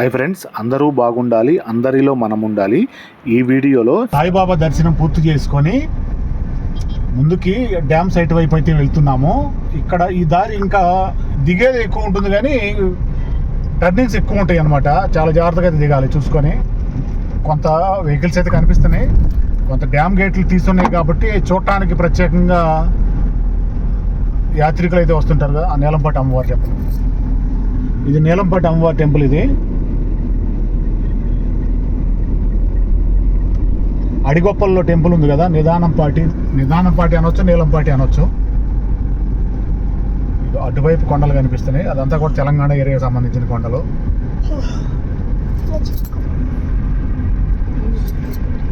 Hi friends అందరూ బాగుండాలి అందరిలో మనం ఉండాలి ఈ వీడియోలో సాయిబాబా దర్శనం పూర్తి చేసుకొని ముందుకి డ్యామ్ సైట్ వైపు అయితే వెళ్తున్నాము. ఇక్కడ ఈ దారి ఇంకా దిగేది ఎక్కువ ఉంటుంది కానీ టర్నింగ్స్ ఎక్కువ ఉంటాయి అన్నమాట. చాలా జాగ్రత్తగా అయితే దిగాలి చూసుకొని. కొంత వెహికల్స్ అయితే కనిపిస్తున్నాయి. కొంత డ్యామ్ గేట్లు తీస్తున్నాయి కాబట్టి చూడటానికి ప్రత్యేకంగా యాత్రికులు అయితే వస్తుంటారు కదా ఆ నీలంపాటి అమ్మవారి టెంపుల్. ఇది నీలంపాటి అమ్మవారి టెంపుల్ ఇది. అడిగొప్పల్లో టెంపుల్ ఉంది కదా నిదానంపాటి నిదానంపాటి అనొచ్చు నీలంపాటి అనొచ్చు. అటువైపు కొండలు కనిపిస్తున్నాయి. అదంతా కూడా తెలంగాణ ఏరియాకి సంబంధించిన కొండలు.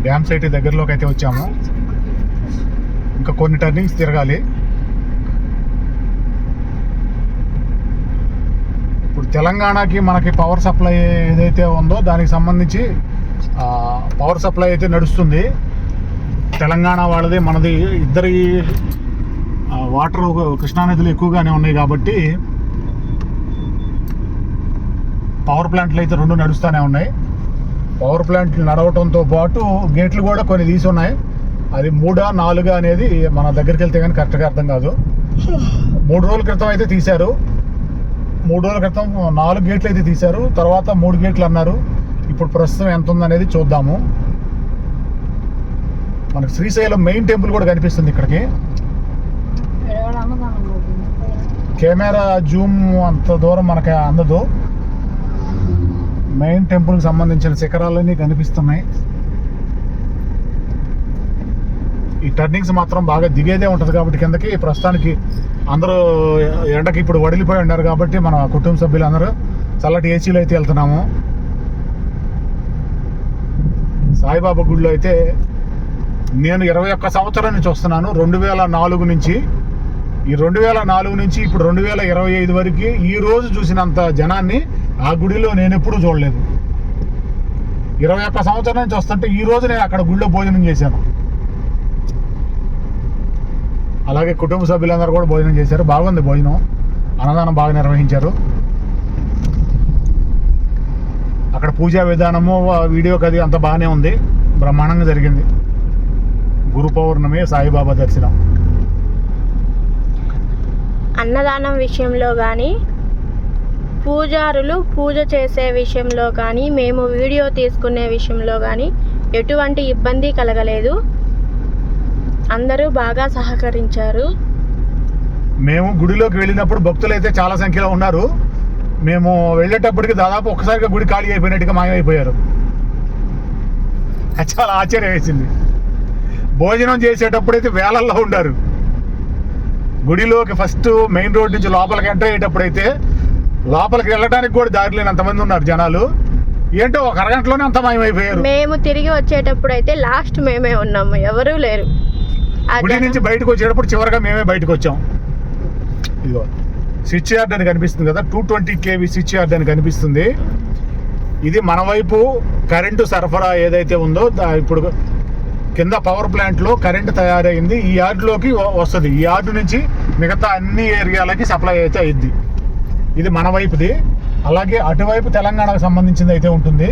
డ్యామ్ సైట్ దగ్గరలోకి అయితే వచ్చాము. ఇంకా కొన్ని టర్నింగ్స్ తిరగాలి. ఇప్పుడు తెలంగాణకి మనకి పవర్ సప్లై ఏదైతే ఉందో దానికి సంబంధించి పవర్ సప్లై అయితే నడుస్తుంది. తెలంగాణ వాళ్ళది మనది ఇద్దరి వాటర్ వాటర్ కృష్ణానదిలో ఎక్కువగానే ఉన్నాయి కాబట్టి పవర్ ప్లాంట్లు అయితే రెండు నడుస్తూనే ఉన్నాయి. పవర్ ప్లాంట్లు నడవటంతో పాటు గేట్లు కూడా కొన్ని తీసి ఉన్నాయి. అది మూడా నాలుగా అనేది మన దగ్గరికి వెళ్తే కానీ కరెక్ట్గా అర్థం కాదు. మూడు రోజుల క్రితం అయితే తీశారు. మూడు రోజుల క్రితం నాలుగు గేట్లు అయితే తీశారు. తర్వాత మూడు గేట్లు అన్నారు. ఇప్పుడు ప్రస్తుతం ఎంత ఉందనేది చూద్దాము. మనకు శ్రీశైలం మెయిన్ టెంపుల్ కూడా కనిపిస్తుంది ఇక్కడికి. కెమెరా జూమ్ అంత దూరం మనకి అందదు. మెయిన్ టెంపుల్కి సంబంధించిన శిఖరాలన్నీ కనిపిస్తున్నాయి. ఈ టర్నింగ్స్ మాత్రం బాగా దిగేదే ఉంటుంది కాబట్టి కిందకి ప్రస్తుతానికి అందరూ ఎండకి ఇప్పుడు వడిలిపోయి ఉన్నారు కాబట్టి మన కుటుంబ సభ్యులందరూ చల్లటి ఏసీలో అయితే వెళ్తున్నాము. సాయిబాబా గుడిలో అయితే నేను ఇరవై ఒక్క సంవత్సరం నుంచి వస్తున్నాను రెండు వేల నాలుగు నుంచి ఈ రెండు వేల నాలుగు నుంచి ఇప్పుడు రెండు వేల ఇరవై ఐదు వరకు ఈ రోజు చూసినంత జనాన్ని ఆ గుడిలో నేను ఎప్పుడూ చూడలేదు. ఇరవై ఒక్క సంవత్సరం నుంచి వస్తుంటే ఈ రోజు నేను అక్కడ గుడిలో భోజనం చేశాను. అలాగే కుటుంబ సభ్యులందరూ కూడా భోజనం చేశారు. బాగుంది భోజనం. అన్నదానం బాగా నిర్వహించారు. అక్కడ పూజా విధానము ఆ వీడియోకి అది అంత బాగానే ఉంది. బ్రహ్మాండంగా జరిగింది. గురు పౌర్ణమి సాయిబాబా దర్శనం. అన్నదానం విషయంలో కానీ పూజారులు పూజ చేసే విషయంలో కానీ మేము వీడియో తీసుకునే విషయంలో కానీ ఎటువంటి ఇబ్బంది కలగలేదు. అందరూ బాగా సహకరించారు. మేము గుడిలోకి వెళ్ళినప్పుడు భక్తులు అయితే చాలా సంఖ్యలో ఉన్నారు. మేము వెళ్ళేటప్పటికి దాదాపు ఒక్కసారిగా గుడి ఖాళీ అయిపోయినట్టుగా మాయమైపోయారు. చాలా ఆశ్చర్యం వేసింది. భోజనం చేసేటప్పుడైతే వేలల్లో ఉండారు. గుడిలోకి ఫస్ట్ మెయిన్ రోడ్ నుంచి లోపలికి ఎంటర్ అయ్యేటప్పుడైతే లోపలికి వెళ్ళడానికి కూడా దారి లేని అంతమంది ఉన్నారు జనాలు. ఏంటో ఒక అరగంటలోనే అంత మాయమైపోయారు. మేము తిరిగి వచ్చేటప్పుడు అయితే లాస్ట్ మేమే ఉన్నాము ఎవరూ లేరు. గుడి నుంచి బయటకు వచ్చేటప్పుడు చివరిగా మేమే బయటకు వచ్చాం. ఇదిగో. స్విచ్ యార్డ్ అని కనిపిస్తుంది కదా. Two twenty KV switch yard అని కనిపిస్తుంది. ఇది మన వైపు కరెంటు సరఫరా ఏదైతే ఉందో ఇప్పుడు కింద పవర్ ప్లాంట్లో కరెంటు తయారైంది. ఈ యార్డ్లోకి వస్తుంది. ఈ యార్డు నుంచి మిగతా అన్ని ఏరియాలకి సప్లై అయితే అయింది ఇది మన వైపుది. అలాగే అటువైపు తెలంగాణకు సంబంధించింది అయితే ఉంటుంది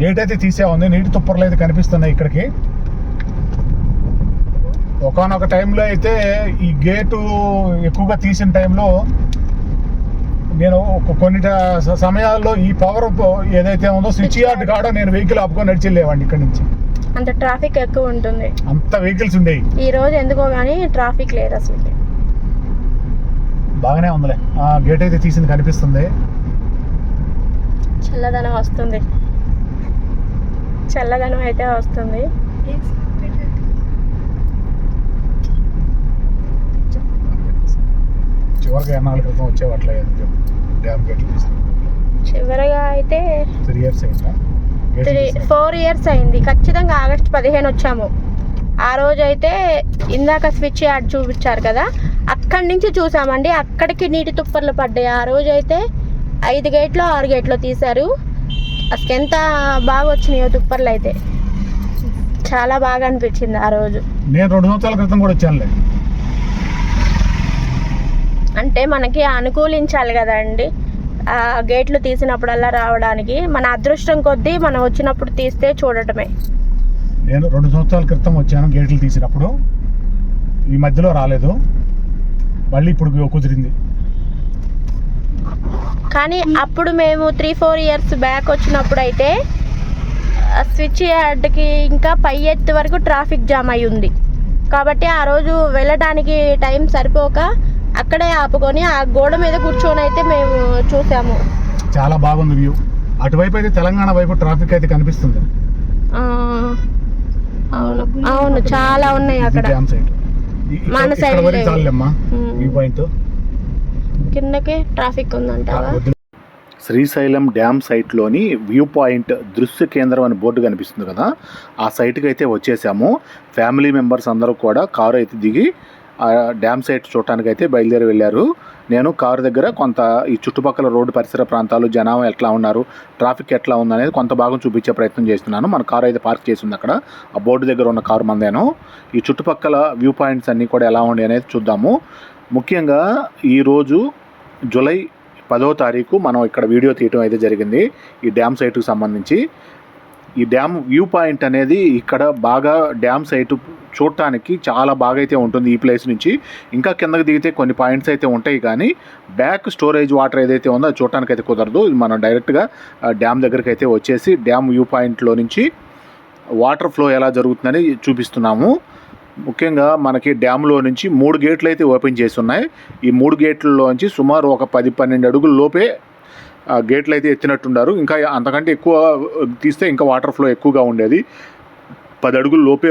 గేట్ అయితే తీసే ఉంది. నీటి తుప్పర్లు అయితే కనిపిస్తున్నాయి ఇక్కడికి. ఒకనొక టైంలో అయితే ఈ గేటు ఎక్కువగా తీసిన టైంలో నేను ఒక కొన్ని సమయాల్లో ఈ పవర్ ఏదైతే ఉందో స్విచ్ యార్డ్ కాడ నేను వెహికల్ ఆపుకొని నడిచి వెళ్ళేవాడిని ఇక్కడ నుంచి. అంత ట్రాఫిక్ ఎక్కువ ఉంటుంది. అంత వెహికల్స్ ఉండేవి. ఈ రోజు ఎందుకో కానీ ట్రాఫిక్ లేదు అసలు బాగానే ఉందిలే. ఆ గేట్ అయితే తీసింది కనిపిస్తుంది. చల్లదనం వస్తుంది. చల్లదనం అయితే వస్తుంది. చివరికి ఎన్నాళ్ళ క్రితం వచ్చేవట్లేదు డ్యామ్ గేట్లు తీసి చివరగా అయితే త్రీ ఇయర్స్ అయిందా? త్రీ. ఫోర్ ఇయర్స్ అయింది. ఖచ్చితంగా ఆగస్ట్ పదిహేను వచ్చాము. ఆ రోజు అయితే ఇందాక స్విచ్ యాడ్ చూపించారు కదా అక్కడి నుంచి చూసామండి. అక్కడికి నీటి తుప్పర్లు పడ్డాయి. ఆ రోజు అయితే ఐదు గేట్లు ఆరు గేట్లు తీశారు. అసలు ఎంత బాగా వచ్చినాయో తుప్పర్లు అయితే. చాలా బాగా అనిపించింది ఆ రోజు. నేను రెండు సంవత్సరాల క్రితం కూడా వచ్చానులే. అంటే మనకి అనుకూలించాలి కదండి. ఆ గేట్లు తీసినప్పుడల్లా రావడానికి మన అదృష్టం కొద్దీ మనం వచ్చినప్పుడు తీస్తే చూడటమే. నేను రెండు సంవత్సరాల క్రితం వచ్చాను గేట్లు తీసినప్పుడు. ఈ మధ్యలో రాలేదు. మళ్ళీ ఇప్పుడు కుదిరింది. కానీ అప్పుడు మేము త్రీ ఫోర్ ఇయర్స్ బ్యాక్ వచ్చినప్పుడు అయితే స్విచ్ యార్డ్కి ఇంకా పై ఎత్తు వరకు ట్రాఫిక్ జామ్ అయి ఉంది కాబట్టి ఆ రోజు వెళ్ళడానికి టైం సరిపోక అక్కడే ఆపుకొని ఆ గోడ మీద కూర్చొని అయితే మేము చూసాము. చాలా బాగుంది వ్యూ. అటువైపు అయితే తెలంగాణ వైపు ట్రాఫిక్ అయితే కనిపిస్తుంది. ఆ, అవును అవును చాలా ఉన్నాయి అక్కడ. సైడ్. ఈ- మన. ఈ పాయింట్. కిందకే ట్రాఫిక్ ఉందంటావా శ్రీశైలం డ్యామ్ సైట్లోని వ్యూ పాయింట్ దృశ్య కేంద్రం అని బోర్డు కనిపిస్తుంది కదా. ఆ సైట్కి అయితే వచ్చేసాము. ఫ్యామిలీ మెంబర్స్ అందరూ కూడా కారు అయితే దిగి డ్యామ్ సైట్ చూడటానికి అయితే బయలుదేరి వెళ్ళారు. నేను కారు దగ్గర కొంత ఈ చుట్టుపక్కల రోడ్డు పరిసర ప్రాంతాలు జనాభా ఎట్లా ఉన్నారు ట్రాఫిక్ ఎట్లా ఉందనేది కొంత భాగం చూపించే ప్రయత్నం చేస్తున్నాను. మన కారు అయితే పార్క్ చేసింది అక్కడ. ఆ బోర్డు దగ్గర ఉన్న కారు మందేను. ఈ చుట్టుపక్కల వ్యూ పాయింట్స్ అన్నీ కూడా ఎలా ఉండే అనేది చూద్దాము. ముఖ్యంగా ఈరోజు జూలై పదో తారీఖు మనం ఇక్కడ వీడియో తీయటం అయితే జరిగింది. ఈ డ్యామ్ సైట్కి సంబంధించి. ఈ డ్యామ్ వ్యూ పాయింట్ అనేది ఇక్కడ బాగా డ్యామ్ సైట్ చూడటానికి చాలా బాగా అయితే ఉంటుంది ఈ ప్లేస్ నుంచి. ఇంకా కిందకి దిగితే కొన్ని పాయింట్స్ అయితే ఉంటాయి కానీ బ్యాక్ స్టోరేజ్ వాటర్ ఏదైతే ఉందో అది చూడటానికి అయితే కుదరదు మనం డైరెక్ట్గా డ్యామ్ దగ్గరికి అయితే వచ్చేసి డ్యామ్ వ్యూ పాయింట్లో నుంచి వాటర్ ఫ్లో ఎలా జరుగుతుందని చూపిస్తున్నాము. ముఖ్యంగా మనకి డ్యామ్లో నుంచి మూడు గేట్లు అయితే ఓపెన్ చేసి ఉన్నాయి. ఈ మూడు గేట్లలోంచి సుమారు ఒక పది పన్నెండు అడుగుల లోపే గేట్లు అయితే ఎత్తినట్టున్నారు ఇంకా అంతకంటే ఎక్కువ తీస్తే ఇంకా వాటర్ ఫ్లో ఎక్కువగా ఉండేది. పది అడుగుల లోపే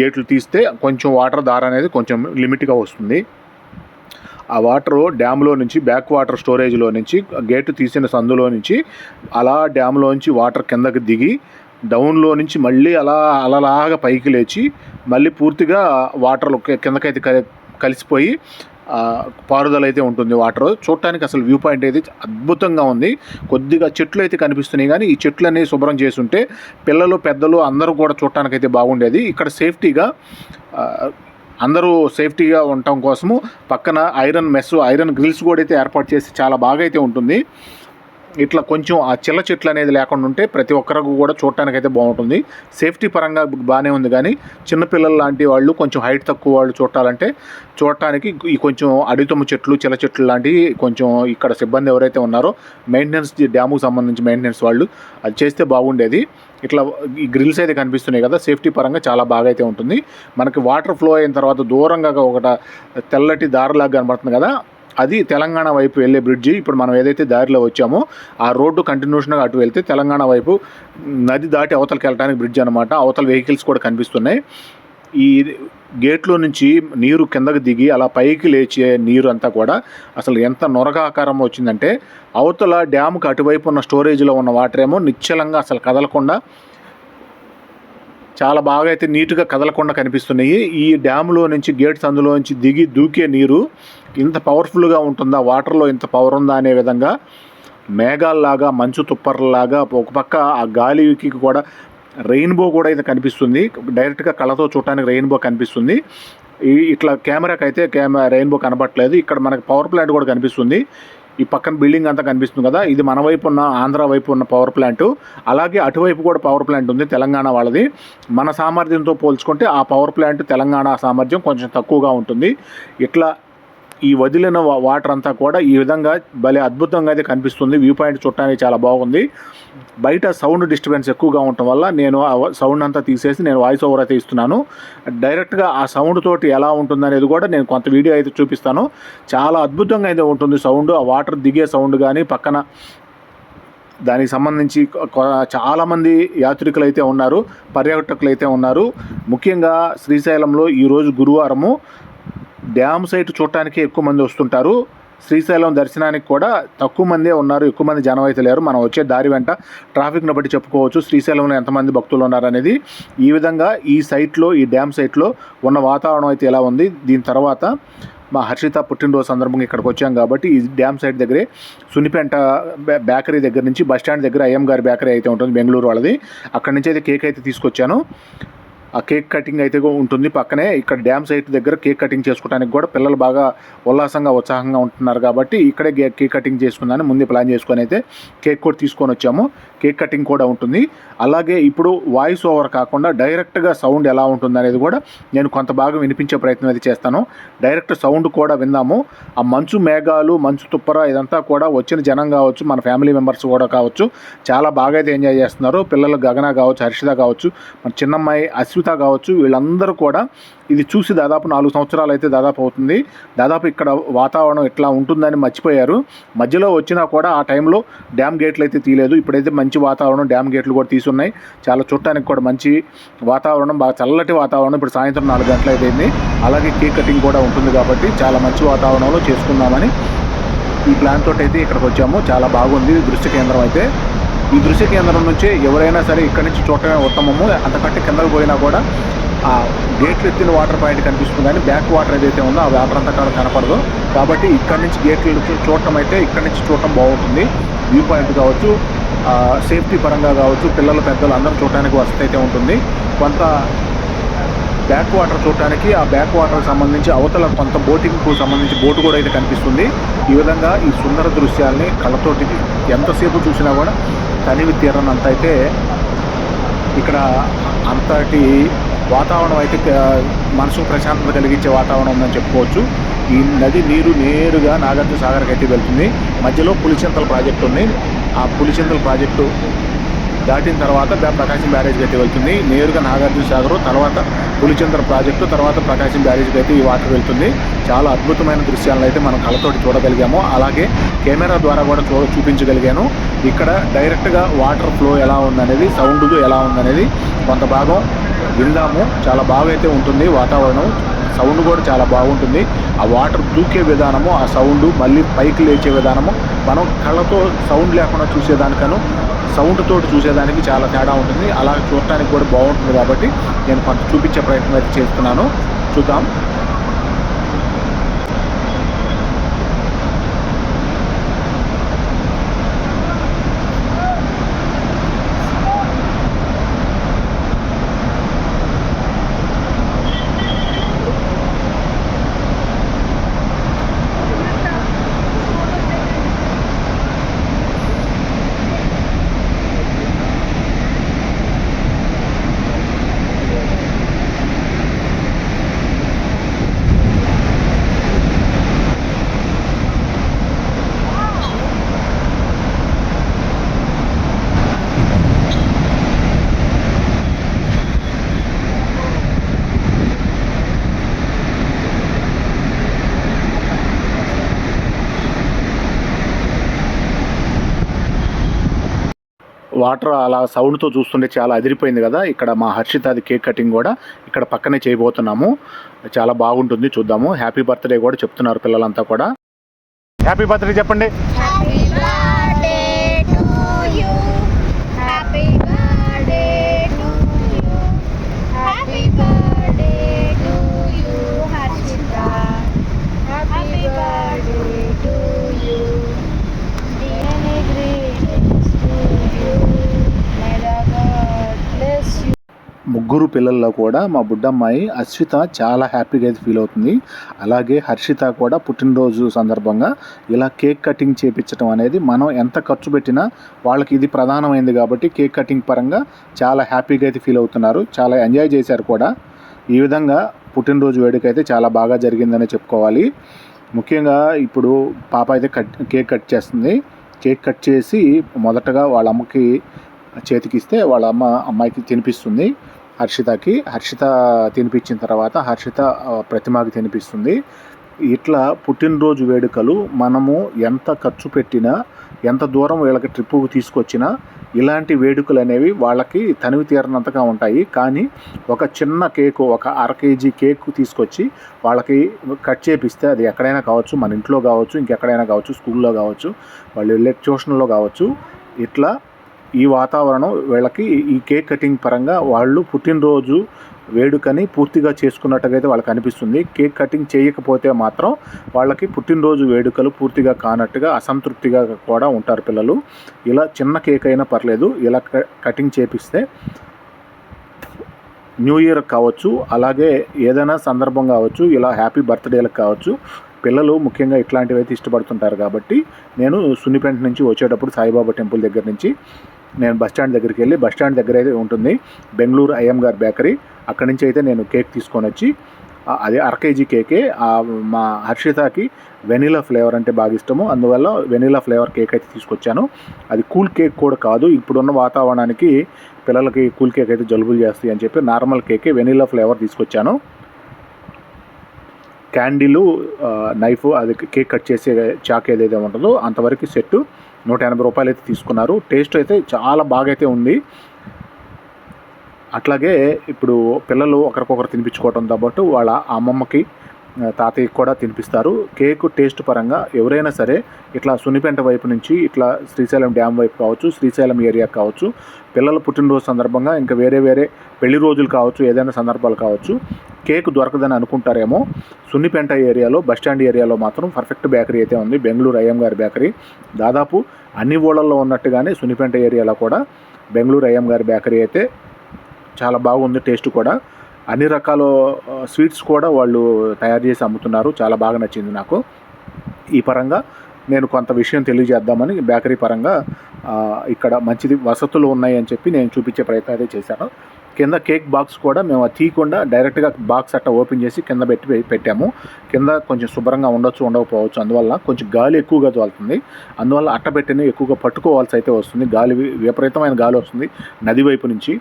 గేట్లు తీస్తే కొంచెం వాటర్ దార అనేది కొంచెం లిమిట్గా వస్తుంది. ఆ వాటర్ డ్యామ్లో నుంచి బ్యాక్ వాటర్ స్టోరేజ్లో నుంచి గేటు తీసిన సందులో నుంచి అలా డ్యామ్లోంచి వాటర్ కిందకి దిగి డౌన్లో నుంచి మళ్ళీ అలా అలలాగా పైకి లేచి మళ్ళీ పూర్తిగా వాటర్ కిందకైతే కలి- కలిసిపోయి పారుదల అయితే ఉంటుంది వాటర్. చూడటానికి అసలు వ్యూ పాయింట్ అయితే అద్భుతంగా ఉంది. కొద్దిగా చెట్లు అయితే కనిపిస్తున్నాయి కానీ ఈ చెట్లు అనేవి శుభ్రం చేస్తుంటే పిల్లలు పెద్దలు అందరూ కూడా చూడటానికి అయితే బాగుండేది. ఇక్కడ సేఫ్టీగా అందరూ సేఫ్టీగా ఉండటం కోసము పక్కన ఐరన్ మెస్ ఐరన్ గ్రిల్స్ కూడా అయితే ఏర్పాటు చేసి చాలా బాగా అయితే ఉంటుంది. ఇట్లా కొంచెం ఆ చిల్ల చెట్లు అనేది లేకుండా ఉంటే ప్రతి ఒక్కరికి కూడా చూడటానికైతే బాగుంటుంది. సేఫ్టీ పరంగా బాగానే ఉంది కానీ చిన్నపిల్లలు లాంటి వాళ్ళు కొంచెం హైట్ తక్కువ వాళ్ళు చూడాలంటే చూడటానికి ఈ కొంచెం అడితమ్మ చెట్లు చిల్ల చెట్లు లాంటివి కొంచెం ఇక్కడ సిబ్బంది ఎవరైతే ఉన్నారో మెయింటెనెన్స్ డ్యాముకు సంబంధించి మెయింటెనెన్స్ వాళ్ళు అది చేస్తే బాగుండేది. ఇట్లా ఈ గ్రిల్స్ అయితే కనిపిస్తున్నాయి కదా సేఫ్టీ పరంగా చాలా బాగా అయితే ఉంటుంది. మనకి వాటర్ ఫ్లో అయిన తర్వాత దూరంగా ఒకట తెల్లటి దారిలాగా కనబడుతుంది కదా అది తెలంగాణ వైపు వెళ్ళే బ్రిడ్జి. ఇప్పుడు మనం ఏదైతే దారిలో వచ్చామో ఆ రోడ్డు కంటిన్యూషన్గా అటు వెళ్తే తెలంగాణ వైపు నది దాటి అవతలకి వెళ్ళడానికి బ్రిడ్జ్ అనమాట అవతల వెహికల్స్ కూడా కనిపిస్తున్నాయి. ఈ గేట్లో నుంచి నీరు కిందకు దిగి అలా పైకి లేచే నీరు అంతా కూడా అసలు ఎంత నొరగ ఆకారం వచ్చిందంటే అవతల డ్యామ్కి అటువైపు ఉన్న స్టోరేజ్లో ఉన్న వాటర్ ఏమో నిశ్చలంగా అసలు కదలకుండా చాలా బాగా అయితే నీట్గా కదలకుండా కనిపిస్తున్నాయి. ఈ డ్యామ్లో నుంచి గేట్స్ అందులో నుంచి దిగి దూకే నీరు ఇంత పవర్ఫుల్గా ఉంటుందా? వాటర్లో ఇంత పవర్ ఉందా అనే విధంగా మేఘాల్లాగా మంచు తుప్పర్లాగా ఒక పక్క ఆ గాలికి కూడా రెయిన్బో కూడా ఇది కనిపిస్తుంది. డైరెక్ట్గా కళ్ళతో చూడటానికి రెయిన్బో కనిపిస్తుంది. ఈ ఇట్లా కెమెరాకి అయితే కెమెరా రెయిన్బో కనబట్టలేదు ఇక్కడ మనకి పవర్ ప్లాంట్ కూడా కనిపిస్తుంది. ఈ పక్కన బిల్డింగ్ అంతా కనిపిస్తుంది కదా? ఇది మన వైపు ఉన్న ఆంధ్ర వైపు ఉన్న పవర్ ప్లాంట్ అలాగే అటువైపు కూడా పవర్ ప్లాంట్ ఉంది తెలంగాణ వాళ్ళది. మన సామర్థ్యంతో పోల్చుకుంటే ఆ పవర్ ప్లాంట్ తెలంగాణ సామర్థ్యం కొంచెం తక్కువగా ఉంటుంది. ఇట్లా ఈ వదిలిన వాటర్ అంతా కూడా ఈ విధంగా భలే అద్భుతంగా అయితే కనిపిస్తుంది. వ్యూ పాయింట్ చూడటానికి చాలా బాగుంది. బయట సౌండ్ డిస్టర్బెన్స్ ఎక్కువగా ఉండటం వల్ల నేను ఆ సౌండ్ అంతా తీసేసి నేను వాయిస్ ఓవర్ అయితే ఇస్తున్నాను. డైరెక్ట్గా ఆ సౌండ్ తోటి ఎలా ఉంటుందనేది కూడా నేను కొంత వీడియో అయితే చూపిస్తాను. చాలా అద్భుతంగా అయితే ఉంటుంది సౌండ్. ఆ వాటర్ దిగే సౌండ్ కానీ పక్కన దానికి సంబంధించి చాలామంది యాత్రికులు అయితే ఉన్నారు పర్యాటకులు అయితే ఉన్నారు. ముఖ్యంగా శ్రీశైలంలో ఈరోజు గురువారము డ్యామ్ సైట్ చూడటానికి ఎక్కువ మంది వస్తుంటారు. శ్రీశైలం దర్శనానికి కూడా తక్కువ మందే ఉన్నారు ఎక్కువ మంది జనం అయితే లేరు. మనం వచ్చే దారి వెంట ట్రాఫిక్ను బట్టి చెప్పుకోవచ్చు శ్రీశైలంలో ఎంతమంది భక్తులు ఉన్నారనేది. ఈ విధంగా ఈ సైట్లో ఈ డ్యామ్ సైట్లో ఉన్న వాతావరణం అయితే ఎలా ఉంది? దీని తర్వాత మా హర్షిత పుట్టినరోజు సందర్భంగా ఇక్కడికి వచ్చాం కాబట్టి ఈ డ్యామ్ సైడ్ దగ్గరే సునిపెంట బేకరీ దగ్గర నుంచి బస్ స్టాండ్ దగ్గర అయ్యం గారి బేకరీ అయితే ఉంటుంది బెంగళూరు వాళ్ళది. అక్కడి నుంచి అయితే కేక్ అయితే తీసుకొచ్చాను. ఆ కేక్ కటింగ్ అయితే ఉంటుంది. పక్కనే ఇక్కడ డ్యామ్ సైట్ దగ్గర కేక్ కటింగ్ చేసుకోవడానికి కూడా పిల్లలు బాగా ఉల్లాసంగా ఉత్సాహంగా ఉంటున్నారు కాబట్టి ఇక్కడే కేక్ కటింగ్ చేసుకుందామని ముందే ప్లాన్ చేసుకొని అయితే కేక్ కూడా తీసుకొని వచ్చాము. కేక్ కటింగ్ కూడా ఉంటుంది. అలాగే ఇప్పుడు వాయిస్ ఓవర్ కాకుండా డైరెక్ట్గా సౌండ్ ఎలా ఉంటుంది అనేది కూడా నేను కొంత భాగం వినిపించే ప్రయత్నం అయితే చేస్తాను. డైరెక్ట్ సౌండ్ కూడా విందాము ఆ మంచు మేఘాలు మంచు తుప్పర ఇదంతా కూడా వచ్చిన జనం కావచ్చు మన ఫ్యామిలీ మెంబర్స్ కూడా కావచ్చు చాలా బాగా అయితే ఎంజాయ్ చేస్తున్నారు. పిల్లలు గగన కావచ్చు హర్షిత కావచ్చు మన చిన్నమ్మాయి అశ్విత కావచ్చు వీళ్ళందరూ కూడా ఇది చూసి దాదాపు నాలుగు సంవత్సరాలు అయితే దాదాపు అవుతుంది. దాదాపు ఇక్కడ వాతావరణం ఇట్లా ఉంటుందని మర్చిపోయారు. మధ్యలో వచ్చినా కూడా ఆ టైంలో డ్యామ్ గేట్లు అయితే తీయలేదు. ఇప్పుడైతే మంచి వాతావరణం డ్యామ్ గేట్లు కూడా తీసున్నాయి చాలా చూడటానికి కూడా మంచి వాతావరణం బాగా చల్లటి వాతావరణం ఇప్పుడు సాయంత్రం నాలుగు గంటలు అయిపోయింది అలాగే కేక్ కటింగ్ కూడా ఉంటుంది కాబట్టి చాలా మంచి వాతావరణంలో చేసుకుందామని ఈ ప్లాన్ తోటి అయితే ఇక్కడికి వచ్చాము. చాలా బాగుంది దృశ్య కేంద్రం అయితే. ఈ దృశ్య కేంద్రం నుంచి ఎవరైనా సరే ఇక్కడి నుంచి చూడటమే ఉత్తమము. అంతకంటే కిందకు పోయినా కూడా ఆ గేట్లు ఎత్తిన వాటర్ పాయింట్ కనిపిస్తుంది కానీ బ్యాక్ వాటర్ ఏదైతే ఉందో ఆ వాటర్ అంతా కూడా కనపడదు. కాబట్టి ఇక్కడ నుంచి గేట్లు చూడటం అయితే ఇక్కడ నుంచి చూడటం బాగుంటుంది. వ్యూ పాయింట్ కావచ్చు సేఫ్టీ పరంగా కావచ్చు పిల్లలు పెద్దలు అందరూ చూడటానికి వసతి అయితే ఉంటుంది. కొంత బ్యాక్ వాటర్ చూడటానికి ఆ బ్యాక్ వాటర్ సంబంధించి అవతల కొంత బోటింగ్కు సంబంధించి బోటు కూడా అయితే కనిపిస్తుంది. ఈ విధంగా ఈ సుందర దృశ్యాల్ని కళ్ళతోటి ఎంతసేపు చూసినా కూడా తనివి తీరనంత అయితే ఇక్కడ అంతటి వాతావరణం అయితే మనసు మనసుకు ప్రశాంతత కలిగించే వాతావరణం ఉందని చెప్పుకోవచ్చు. ఈ నది నీరు నేరుగా నాగార్జున సాగర్కి అయితే వెళ్తుంది. మధ్యలో పులిచింతల ప్రాజెక్టు ఉంది. ఆ పులిచింతల ప్రాజెక్టు దాటిన తర్వాత ప్రకాశం బ్యారేజ్కి అయితే వెళ్తుంది. నేరుగా నాగార్జున సాగర్ తర్వాత పులిచంద్ర ప్రాజెక్టు తర్వాత ప్రకాశం బ్యారేజ్కి అయితే ఈ వాటర్ వెళ్తుంది. చాలా అద్భుతమైన దృశ్యాలను అయితే మనం కళ్ళతోటి చూడగలిగాము. అలాగే కెమెరా ద్వారా కూడా చూ చూపించగలిగాను. ఇక్కడ డైరెక్ట్గా వాటర్ ఫ్లో ఎలా ఉందనేది సౌండ్ ఎలా ఉందనేది కొంత భాగం విందాము. చాలా బాగా అయితే ఉంటుంది. వాతావరణం సౌండ్ కూడా చాలా బాగుంటుంది. ఆ వాటర్ దూకే విధానము ఆ సౌండ్ మళ్ళీ పైకి లేచే విధానము. మనం కళ్ళతో సౌండ్ లేకుండా చూసేదానికను సౌండ్ తోటి చూసేదానికి చాలా తేడా ఉంటుంది. అలా చూడటానికి కూడా బాగుంటుంది కాబట్టి నేను కొంత చూపించే ప్రయత్నం అయితే చేస్తున్నాను. చూద్దాం. వాటర్ అలా సౌండ్తో చూస్తుంటే చాలా అదిరిపోయింది కదా. ఇక్కడ మా హర్షితాది కేక్ కటింగ్ కూడా ఇక్కడ పక్కనే చేయబోతున్నాము. చాలా బాగుంటుంది చూద్దాము. హ్యాపీ బర్త్డే కూడా చెప్తున్నారు పిల్లలంతా కూడా. హ్యాపీ బర్త్డే చెప్పండి. ముగ్గురు పిల్లల్లో కూడా మా బుడ్డమ్మాయి అశ్విత చాలా హ్యాపీగా అయితే ఫీల్ అవుతుంది. అలాగే హర్షిత కూడా పుట్టినరోజు సందర్భంగా ఇలా కేక్ కటింగ్ చేపించడం అనేది మనం ఎంత ఖర్చు పెట్టినా వాళ్ళకి ఇది ప్రధానమైంది కాబట్టి కేక్ కటింగ్ పరంగా చాలా హ్యాపీగా అయితే ఫీల్ అవుతున్నారు. చాలా ఎంజాయ్ చేశారు కూడా. ఈ విధంగా పుట్టినరోజు వేడుక అయితే చాలా బాగా జరిగిందనే చెప్పుకోవాలి. ముఖ్యంగా ఇప్పుడు పాప అయితే కట్ కేక్ కట్ చేస్తుంది. కేక్ కట్ చేసి మొదటగా వాళ్ళ అమ్మకి చేతికిస్తే వాళ్ళ అమ్మ అమ్మాయికి తినిపిస్తుంది. హర్షితకి. హర్షిత తినిపించిన తర్వాత హర్షిత ప్రతిమకి తినిపిస్తుంది. ఇట్లా పుట్టినరోజు వేడుకలు మనము ఎంత ఖర్చు పెట్టినా ఎంత దూరం వీళ్ళకి ట్రిప్పుకు తీసుకొచ్చినా ఇలాంటి వేడుకలు అనేవి వాళ్ళకి తనివి తీరనంతగా ఉంటాయి. కానీ ఒక చిన్న కేకు ఒక అర కేజీ కేక్ తీసుకొచ్చి వాళ్ళకి కట్ చేపిస్తే అది ఎక్కడైనా కావచ్చు మన ఇంట్లో కావచ్చు ఇంకెక్కడైనా కావచ్చు స్కూల్లో కావచ్చు వాళ్ళు వెళ్ళే ట్యూషన్లో కావచ్చు ఇట్లా ఈ వాతావరణం వీళ్ళకి ఈ కేక్ కటింగ్ పరంగా వాళ్ళు పుట్టినరోజు వేడుకని పూర్తిగా చేసుకున్నట్టుగా అయితే వాళ్ళకి అనిపిస్తుంది. కేక్ కటింగ్ చేయకపోతే మాత్రం వాళ్ళకి పుట్టినరోజు వేడుకలు పూర్తిగా కానట్టుగా అసంతృప్తిగా కూడా ఉంటారు పిల్లలు. ఇలా చిన్న కేక్ అయినా పర్లేదు ఇలా క- కటింగ్ చేపిస్తే న్యూ ఇయర్ కావచ్చు అలాగే ఏదైనా సందర్భం కావచ్చు ఇలా హ్యాపీ బర్త్డేలకు కావచ్చు పిల్లలు ముఖ్యంగా ఇట్లాంటివి అయితే ఇష్టపడుతుంటారు కాబట్టి నేను సున్నిపెంట నుంచి వచ్చేటప్పుడు సాయిబాబా టెంపుల్ దగ్గర నుంచి నేను బస్ స్టాండ్ దగ్గరికి వెళ్ళి బస్ స్టాండ్ దగ్గర అయితే ఉంటుంది. బెంగళూరు ఐఎం గారి బేకరీ. అక్కడి నుంచి అయితే నేను కేక్ తీసుకొని వచ్చి అదే అది అర కేజీ కేకే మా హర్షితకి వెనీలా ఫ్లేవర్ అంటే బాగా ఇష్టము. అందువల్ల వెనీలా ఫ్లేవర్ కేక్ అయితే తీసుకొచ్చాను. అది కూల్ కేక్ కూడా కాదు. ఇప్పుడున్న వాతావరణానికి పిల్లలకి కూల్ కేక్ అయితే జలుబులు చేస్తాయి అని చెప్పి నార్మల్ కేకే వెనీలా ఫ్లేవర్ తీసుకొచ్చాను. క్యాండీలు నైఫ్ అది కేక్ కట్ చేసే చాక్ ఏదైతే ఉంటుందో అంతవరకు సెట్టు. నూట ఎనభై రూపాయలు అయితే తీసుకున్నారు. టేస్ట్ అయితే చాలా బాగా అయితే ఉంది. అట్లాగే ఇప్పుడు పిల్లలు ఒకరికొకరు తినిపించుకోవడంతో పాటు వాళ్ళ అమ్మమ్మకి తాతయ్యకి కూడా తినిపిస్తారు. కేక్ టేస్ట్ పరంగా ఎవరైనా సరే ఇట్లా సున్నిపెంట వైపు నుంచి ఇట్లా శ్రీశైలం డ్యామ్ వైపు కావచ్చు శ్రీశైలం ఏరియా కావచ్చు పిల్లల పుట్టినరోజు సందర్భంగా ఇంకా వేరే వేరే పెళ్ళి రోజులు కావచ్చు ఏదైనా సందర్భాలు కావచ్చు కేక్ దొరకదని అనుకుంటారేమో సున్నిపెంట ఏరియాలో బస్ స్టాండ్ ఏరియాలో మాత్రం పర్ఫెక్ట్ బేకరీ అయితే ఉంది. బెంగళూరు అయ్యం గారి బేకరీ. దాదాపు అన్ని ఊళ్ళల్లో ఉన్నట్టుగానే సున్నిపెంట ఏరియాలో కూడా బెంగళూరు అయ్యం గారి బేకరీ అయితే చాలా బాగుంది టేస్ట్ కూడా. అన్ని రకాల స్వీట్స్ కూడా వాళ్ళు తయారు చేసి అమ్ముతున్నారు. చాలా బాగా నచ్చింది నాకు. ఈ పరంగా నేను కొంత విషయం తెలియజేద్దామని బేకరీ పరంగా ఇక్కడ మంచిది వసతులు ఉన్నాయి అని చెప్పి నేను చూపించే ప్రయత్నం అయితే చేశాను. కింద కేక్ బాక్స్ కూడా మేము అది తీయకుండా డైరెక్ట్గా బాక్స్ అట్ట ఓపెన్ చేసి కింద పెట్టి పెట్టాము. కింద కొంచెం శుభ్రంగా ఉండొచ్చు ఉండకపోవచ్చు అందువల్ల కొంచెం గాలి ఎక్కువగా తోలుతుంది. అందువల్ల అట్ట పెట్టిన ఎక్కువగా పట్టుకోవాల్సి అయితే వస్తుంది. గాలి విపరీతమైన గాలి వస్తుంది నది వైపు నుంచి.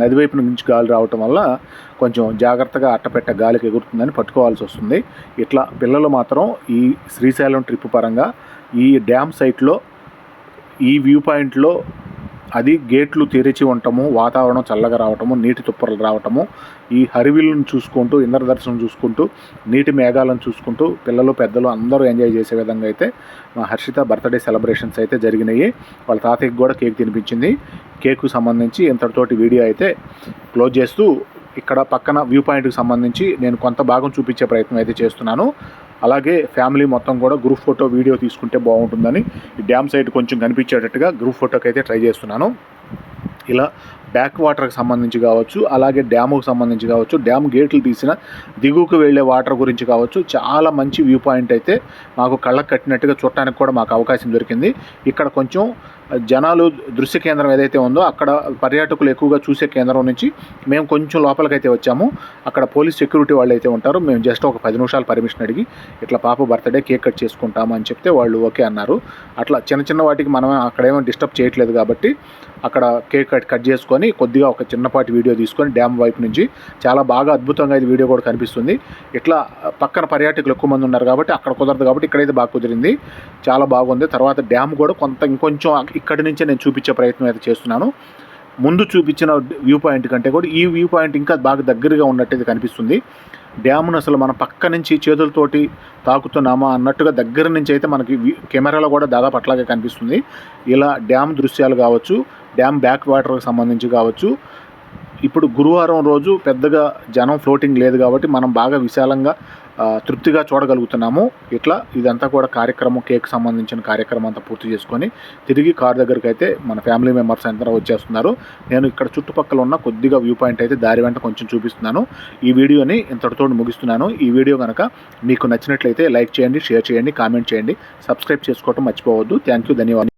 నది వైపు నుంచి గాలి రావటం వల్ల కొంచెం జాగ్రత్తగా అట్టపెట్ట గాలికి ఎగురుతుందని పట్టుకోవాల్సి వస్తుంది. ఇట్లా పిల్లలు మాత్రం ఈ శ్రీశైలం ట్రిప్ పరంగా ఈ డ్యామ్ సైట్లో ఈ వ్యూ పాయింట్లో అది గేట్లు తెరిచి ఉండటము వాతావరణం చల్లగా రావటము నీటి తుప్పరలు రావటము ఈ హరివిల్లును చూసుకుంటూ ఇంద్రదర్శనం చూసుకుంటూ నీటి మేఘాలను చూసుకుంటూ పిల్లలు పెద్దలు అందరూ ఎంజాయ్ చేసే విధంగా అయితే మా హర్షిత బర్త్డే సెలబ్రేషన్స్ అయితే జరిగినాయి. వాళ్ళ తాతయ్యకి కూడా కేక్ తినిపించింది. కేకు సంబంధించి ఇంతటితోటి వీడియో అయితే క్లోజ్ చేస్తూ ఇక్కడ పక్కన వ్యూ పాయింట్కి సంబంధించి నేను కొంత భాగం చూపించే ప్రయత్నం అయితే చేస్తున్నాను. అలాగే ఫ్యామిలీ మొత్తం కూడా గ్రూప్ ఫోటో వీడియో తీసుకుంటే బాగుంటుందని ఈ డ్యామ్ సైడ్ కొంచెం కనిపించేటట్టుగా గ్రూప్ ఫోటోకి అయితే ట్రై చేస్తున్నాను. ఇలా బ్యాక్ వాటర్కి సంబంధించి కావచ్చు అలాగే డ్యాముకు సంబంధించి కావచ్చు డ్యామ్ గేట్లు తీసిన దిగువకు వెళ్ళే వాటర్ గురించి కావచ్చు చాలా మంచి వ్యూ పాయింట్ అయితే మాకు కళ్ళకు కట్టినట్టుగా చూడటానికి కూడా మాకు అవకాశం దొరికింది. ఇక్కడ కొంచెం జనాలు దృశ్య కేంద్రం ఏదైతే ఉందో అక్కడ పర్యాటకులు ఎక్కువగా చూసే కేంద్రం నుంచి మేము కొంచెం లోపలికైతే వచ్చాము. అక్కడ పోలీస్ సెక్యూరిటీ వాళ్ళు అయితే ఉంటారు. మేము జస్ట్ ఒక పది నిమిషాలు పర్మిషన్ అడిగి ఇట్లా పాప బర్త్డే కేక్ కట్ చేసుకుంటాము అని చెప్తే వాళ్ళు ఓకే అన్నారు. అట్లా చిన్న చిన్న వాటికి మనం అక్కడేమో డిస్టర్బ్ చేయట్లేదు కాబట్టి అక్కడ కేక్ కట్ కట్ చేసుకొని కొద్దిగా ఒక చిన్నపాటి వీడియో తీసుకొని డ్యామ్ వైపు నుంచి చాలా బాగా అద్భుతంగా ఇది వీడియో కూడా కనిపిస్తుంది. ఇట్లా పక్కన పర్యాటకులు ఎక్కువ మంది ఉన్నారు కాబట్టి అక్కడ కుదరదు కాబట్టి ఇక్కడైతే బాగా కుదిరింది. చాలా బాగుంది. తర్వాత డ్యామ్ కూడా కొంత ఇంకొంచెం ఇక్కడి నుంచే నేను చూపించే ప్రయత్నం అయితే చేస్తున్నాను. ముందు చూపించిన వ్యూ పాయింట్ కంటే కూడా ఈ వ్యూ పాయింట్ ఇంకా బాగా దగ్గరగా ఉన్నట్టు కనిపిస్తుంది. డ్యామ్ను అసలు మన పక్క నుంచి చేతులతోటి తాకుతున్నామా అన్నట్టుగా దగ్గర నుంచి అయితే మనకి కెమెరాలో కూడా దాదాపు అట్లాగే కనిపిస్తుంది. ఇలా డ్యామ్ దృశ్యాలు కావచ్చు డ్యామ్ బ్యాక్ వాటర్కి సంబంధించి కావచ్చు. ఇప్పుడు గురువారం రోజు పెద్దగా జనం ఫ్లోటింగ్ లేదు కాబట్టి మనం బాగా విశాలంగా తృప్తిగా చూడగలుగుతున్నాము. ఇట్లా ఇదంతా కూడా కార్యక్రమం కేక్ సంబంధించిన కార్యక్రమం అంతా పూర్తి చేసుకొని తిరిగి కార్ దగ్గరికి అయితే మన ఫ్యామిలీ మెంబర్స్ అందరూ వచ్చేస్తున్నారు. నేను ఇక్కడ చుట్టుపక్కల ఉన్న కొద్దిగా వ్యూ పాయింట్ అయితే దారి వెంట కొంచెం చూపిస్తున్నాను. ఈ వీడియోని ఇంతటితో ముగిస్తున్నాను. ఈ వీడియో కనుక మీకు నచ్చినట్లయితే లైక్ చేయండి షేర్ చేయండి కామెంట్ చేయండి. సబ్స్క్రైబ్ చేసుకోవటం మర్చిపోవద్దు. Thank you. ధన్యవాదాలు.